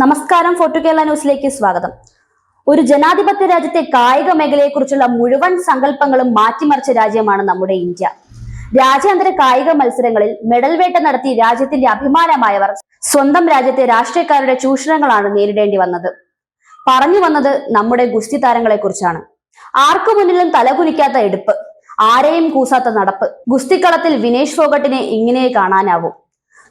നമസ്കാരം ഫോർട്ടു കേരള ന്യൂസിലേക്ക് സ്വാഗതം. ഒരു ജനാധിപത്യ രാജ്യത്തെ കായിക മേഖലയെക്കുറിച്ചുള്ള മുഴുവൻ സങ്കല്പങ്ങളും മാറ്റിമറിച്ച രാജ്യമാണ് നമ്മുടെ ഇന്ത്യ. രാജ്യാന്തര കായിക മത്സരങ്ങളിൽ മെഡൽ വേട്ട നടത്തി രാജ്യത്തിന്റെ അഭിമാനമായവർ സ്വന്തം രാജ്യത്തെ രാഷ്ട്രീയക്കാരുടെ ചൂഷണങ്ങളാണ് നേരിടേണ്ടി വന്നത്. പറഞ്ഞു വന്നത് നമ്മുടെ ഗുസ്തി താരങ്ങളെ കുറിച്ചാണ് ആർക്കു മുന്നിലും തലകുനിക്കാത്ത എടുപ്പ് ആരെയും കൂസാത്ത നടപ്പ് ഗുസ്തിക്കളത്തിൽ വിനേഷ് ഫോഗട്ടിനെ ഇങ്ങനെ കാണാനാവൂ.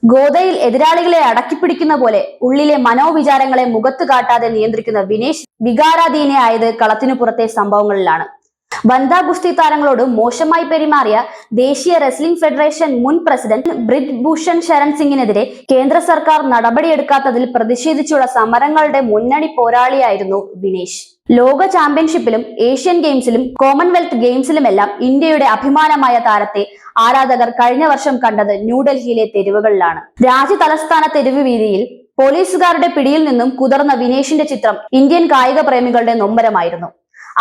ഗോദയിൽ എതിരാളികളെ അടക്കിപ്പിടിക്കുന്ന പോലെ ഉള്ളിലെ മനോവിചാരങ്ങളെ മുഖത്ത് കാട്ടാതെ നിയന്ത്രിക്കുന്ന വിനേഷ് വികാരാധീനയായത് കളത്തിനു പുറത്തെ സംഭവങ്ങളിലാണ്. വനിതാ ഗുസ്തി താരങ്ങളോട് മോശമായി പെരുമാറിയ ദേശീയ റെസ്ലിംഗ് ഫെഡറേഷൻ മുൻ പ്രസിഡന്റ് ബ്രിജ് ഭൂഷൺ ശരൺ സിംഗിനെതിരെ കേന്ദ്ര സർക്കാർ നടപടിയെടുക്കാത്തതിൽ പ്രതിഷേധിച്ചുള്ള സമരങ്ങളുടെ മുന്നണി പോരാളിയായിരുന്നു വിനേഷ്. ലോക ചാമ്പ്യൻഷിപ്പിലും ഏഷ്യൻ ഗെയിംസിലും കോമൺവെൽത്ത് ഗെയിംസിലുമെല്ലാം ഇന്ത്യയുടെ അഭിമാനമായ താരത്തെ ആരാധകർ കഴിഞ്ഞ വർഷം കണ്ടത് ന്യൂഡൽഹിയിലെ തെരുവുകളിലാണ്. രാജ്യ തലസ്ഥാന തെരുവ് വീതിയിൽ പോലീസുകാരുടെ പിടിയിൽ നിന്നും കുതിർന്ന വിനേഷിന്റെ ചിത്രം ഇന്ത്യൻ കായിക പ്രേമികളുടെ നൊമ്പരമായിരുന്നു.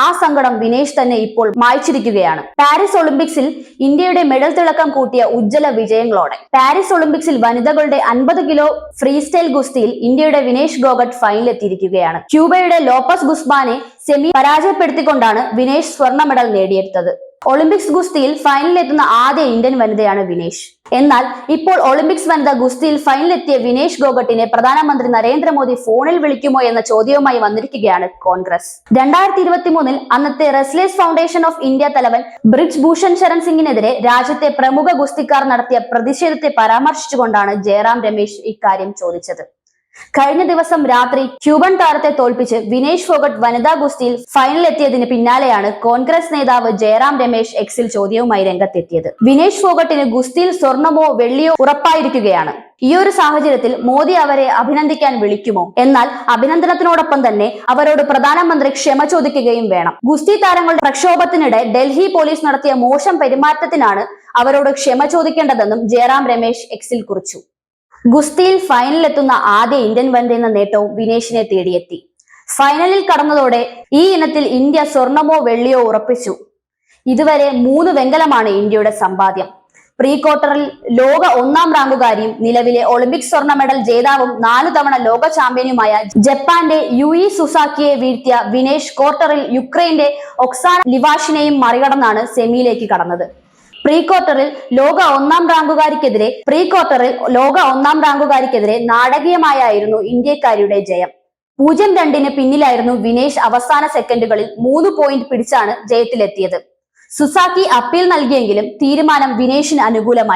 ആ സങ്കടം വിനേഷ് തന്നെ ഇപ്പോൾ മായ്ച്ചിരിക്കുകയാണ്. പാരീസ് ഒളിമ്പിക്സിൽ ഇന്ത്യയുടെ മെഡൽ തിളക്കം കൂട്ടിയ ഉജ്ജ്വല വിജയങ്ങളോടെ. പാരീസ് ഒളിമ്പിക്സിൽ വനിതകളുടെ അൻപത് കിലോ ഫ്രീ സ്റ്റൈൽ ഗുസ്തിയിൽ ഇന്ത്യയുടെ വിനേഷ് ഗോഗട്ട് ഫൈനലെത്തിയിരിക്കുകയാണ്. ക്യൂബയുടെ ലോപ്പസ് ഗുസ്ബാനെ സെമി പരാജയപ്പെടുത്തിക്കൊണ്ടാണ് വിനേഷ് സ്വർണ മെഡൽ നേടിയെടുത്തത്. ഒളിമ്പിക്സ് ഗുസ്തിയിൽ ഫൈനലിൽ എത്തുന്ന ആദ്യ ഇന്ത്യൻ വനിതയാണ് വിനേഷ്. എന്നാൽ ഇപ്പോൾ ഒളിമ്പിക്സ് വനിത ഗുസ്തിയിൽ ഫൈനലിലെത്തിയ വിനേഷ് ഗോഗട്ടിനെ പ്രധാനമന്ത്രി നരേന്ദ്രമോദി ഫോണിൽ വിളിക്കുമോ എന്ന ചോദ്യവുമായി വന്നിരിക്കുകയാണ് കോൺഗ്രസ്. രണ്ടായിരത്തി ഇരുപത്തി മൂന്നിൽ അന്നത്തെ റെസ്ലേഴ്സ് ഫൗണ്ടേഷൻ ഓഫ് ഇന്ത്യ തലവൻ ബ്രിജ് ഭൂഷൺ ശരൺ സിംഗിനെതിരെ രാജ്യത്തെ പ്രമുഖ ഗുസ്തിക്കാർ നടത്തിയ പ്രതിഷേധത്തെ പരാമർശിച്ചുകൊണ്ടാണ് ജയറാം രമേശ് ഇക്കാര്യം ചോദിച്ചത്. കഴിഞ്ഞ ദിവസം രാത്രി ക്യൂബൻ താരത്തെ തോൽപ്പിച്ച് വിനേഷ് ഫോഗട്ട് വനിതാ ഗുസ്തിയിൽ ഫൈനലെത്തിയതിന് പിന്നാലെയാണ് കോൺഗ്രസ് നേതാവ് ജയറാം രമേശ് എക്സിൽ ചോദ്യവുമായി രംഗത്തെത്തിയത്. വിനേഷ് ഫോഗട്ടിന് ഗുസ്തിയിൽ സ്വർണമോ വെള്ളിയോ ഉറപ്പായിരിക്കുകയാണ്. ഈ ഒരു സാഹചര്യത്തിൽ മോദി അവരെ അഭിനന്ദിക്കാൻ വിളിക്കുമോ? എന്നാൽ അഭിനന്ദനത്തിനോടൊപ്പം തന്നെ അവരോട് പ്രധാനമന്ത്രി ക്ഷമ ചോദിക്കുകയും വേണം. ഗുസ്തി താരങ്ങളുടെ പ്രക്ഷോഭത്തിനിടെ ഡൽഹി പോലീസ് നടത്തിയ മോശം പെരുമാറ്റത്തിനാണ് അവരോട് ക്ഷമ ചോദിക്കേണ്ടതെന്നും ജയറാം രമേശ് എക്സിൽ കുറിച്ചു. ഗുസ്തിയിൽ ഫൈനലിലെത്തുന്ന ആദ്യ ഇന്ത്യൻ വനിത എന്ന നേട്ടവും വിനേഷിനെ തേടിയെത്തി. ഫൈനലിൽ കടന്നതോടെ ഈ ഇനത്തിൽ ഇന്ത്യ സ്വർണമോ വെള്ളിയോ ഉറപ്പിച്ചു. ഇതുവരെ മൂന്ന് വെങ്കലമാണ് ഇന്ത്യയുടെ സമ്പാദ്യം. പ്രീ ക്വാർട്ടറിൽ ലോക ഒന്നാം റാങ്കുകാരിയും നിലവിലെ ഒളിമ്പിക് സ്വർണ മെഡൽ ജേതാവും നാലു തവണ ലോക ചാമ്പ്യനുമായ ജപ്പാന്റെ യുഇ സുസാക്കിയെ വീഴ്ത്തിയ വിനേഷ് ക്വാർട്ടറിൽ യുക്രൈന്റെ ഒക്സാന ലിവാഷിനെയും മറികടന്നാണ് സെമിയിലേക്ക് കടന്നത്. പ്രീ ക്വാർട്ടറിൽ ലോക ഒന്നാം റാങ്കുകാരിക്കെതിരെ പ്രീ ക്വാർട്ടറിൽ ലോക ഒന്നാം റാങ്കുകാരിക്കെതിരെ നാടകീയമായായിരുന്നു ഇന്ത്യക്കാരിയുടെ ജയം. പൂജ്യം രണ്ടിന് പിന്നിലായിരുന്നു വിനേഷ് അവസാന സെക്കൻഡുകളിൽ മൂന്ന് പോയിന്റ് പിടിച്ചാണ് ജയത്തിലെത്തിയത്. സുസാക്കി അപ്പീൽ നൽകിയെങ്കിലും തീരുമാനം വിനേഷിന് അനുകൂലമായി.